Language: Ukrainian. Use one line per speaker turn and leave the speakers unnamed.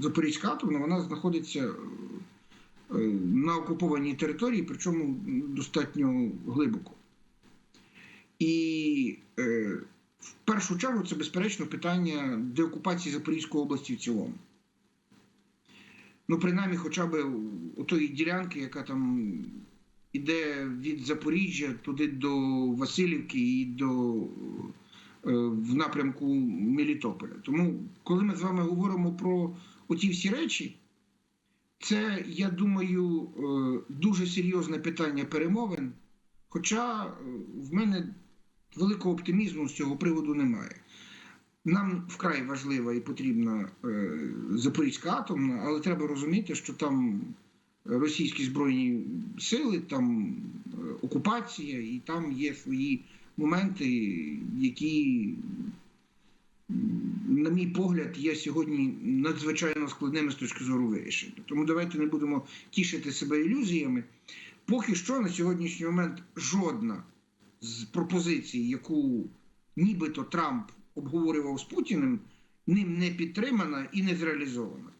Запорізька атомна, вона знаходиться е, на окупованій території, причому достатньо глибоко. І е, в першу чергу це, безперечно, питання деокупації Запорізької області в цілому. Ну, принаймні, хоча б у тої ділянки, яка там іде від Запоріжжя туди до Васильівки і до е, в напрямку Мелітополя. Тому, коли ми з вами говоримо про оті всі речі, це, я думаю, е, дуже серйозне питання перемовин. Хоча е, в мене великого оптимізму з цього приводу немає. Нам вкрай важлива і потрібна е, Запорізька атомна, але треба розуміти, що там російські збройні сили, там окупація, і там є свої моменти, які, на мій погляд, є сьогодні надзвичайно складними з точки зору вирішення. Тому давайте не будемо тішити себе ілюзіями. Поки що на сьогоднішній момент жодна з пропозицій, яку нібито Трамп обговорював з Путіним, ним не підтримана і не зреалізована.